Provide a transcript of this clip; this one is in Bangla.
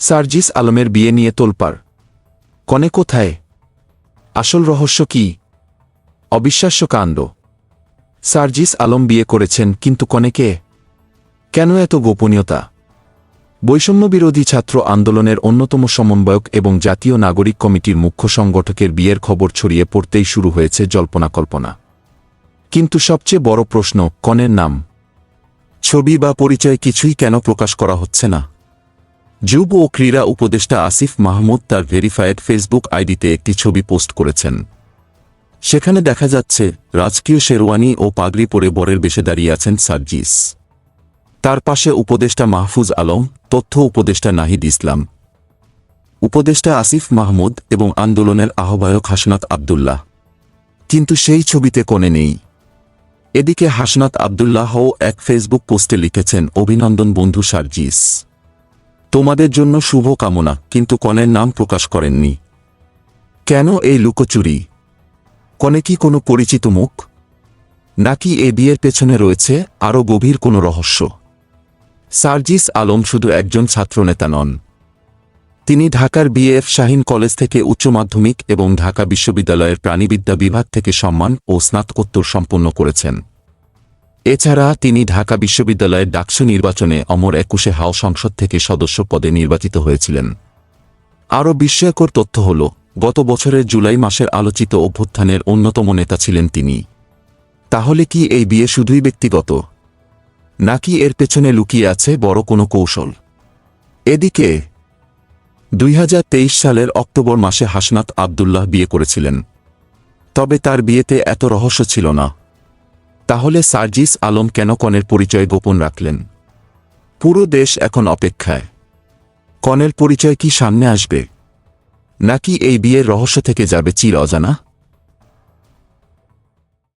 সার্জিস আলমের বিয়ে নিয়ে তোলপার কনে কোথায়? আসল রহস্য কি? অবিশ্বাস্য কাণ্ড। সার্জিস আলম বিয়ে করেছেন কিন্তু কনেকে কেন এত গোপনীয়তা? বৈষম্য বিরোধী ছাত্র আন্দোলনের অন্যতম সমন্বয়ক এবং জাতীয় নাগরিক কমিটির মুখ্য সংগঠকের বিয়ের খবর ছড়িয়ে পড়তেই শুরু হয়েছে জল্পনা কল্পনা। কিন্তু সবচেয়ে বড় প্রশ্ন, কনের নাম। ছবি বা পরিচয় কিছুই কেন প্রকাশ করা হচ্ছে না? যুব ও ক্রীড়া উপদেষ্টা আসিফ মাহমুদ তার ভেরিফায়েড ফেসবুক আইডিতে একটি ছবি পোস্ট করেছেন। সেখানে দেখা যাচ্ছে, রাজকীয় শেরওয়ানি ও পাগড়ি পরে বরের বেশে দাঁড়িয়ে আছেন সার্জিস। তার পাশে উপদেষ্টা মাহফুজ আলম, তথ্য উপদেষ্টা নাহিদ ইসলাম। উপদেষ্টা আসিফ মাহমুদ এবং আন্দোলনের আহ্বায়ক হাসনাত আবদুল্লাহ। কিন্তু সেই ছবিতে কোণে নেই। এদিকে হাসনাত আবদুল্লাহও এক ফেসবুক পোস্টে লিখেছেন, অভিনন্দন বন্ধু সার্জিস। তোমাদের জন্য শুভ কামনা কিন্তু কনের নাম প্রকাশ করেননি। কেন এই লুকোচুরি? কনে কি কোনো পরিচিত মুখ? নাকি এ বিয়ের পেছনে রয়েছে আরও গভীর কোনো রহস্য? সার্জিস আলম শুধু একজন ছাত্রনেতা নন। তিনি ঢাকার বিএফ শাহিন কলেজ থেকে উচ্চ মাধ্যমিক এবং ঢাকা বিশ্ববিদ্যালয়ের প্রাণীবিদ্যা বিভাগ থেকে সম্মান ও স্নাতকোত্তর সম্পন্ন করেছেন। এছাড়া তিনি ঢাকা বিশ্ববিদ্যালয়ের ডাকসু নির্বাচনে অমর একুশে হাও সংসদ থেকে সদস্য পদে নির্বাচিত হয়েছিলেন। আরও বিস্ময়কর তথ্য হল, গত বছরের জুলাই মাসের আলোচিত অভ্যুত্থানের অন্যতম নেতা ছিলেন তিনি। তাহলে কি এই বিয়ে শুধুই ব্যক্তিগত? নাকি এর পেছনে লুকিয়ে আছে বড় কোনো কৌশল? এদিকে, দুই হাজার তেইশ সালের অক্টোবর মাসে হাসনাত আবদুল্লাহ বিয়ে করেছিলেন। তবে তার বিয়েতে এত রহস্য ছিল না। তাহলে সার্জিস আলম কেন কনের পরিচয় গোপন রাখলেন? পুরো দেশ এখন অপেক্ষায়। কনের পরিচয় কি সামনে আসবে? নাকি এই বিয়ের রহস্য থেকে যাবে চির অজানা?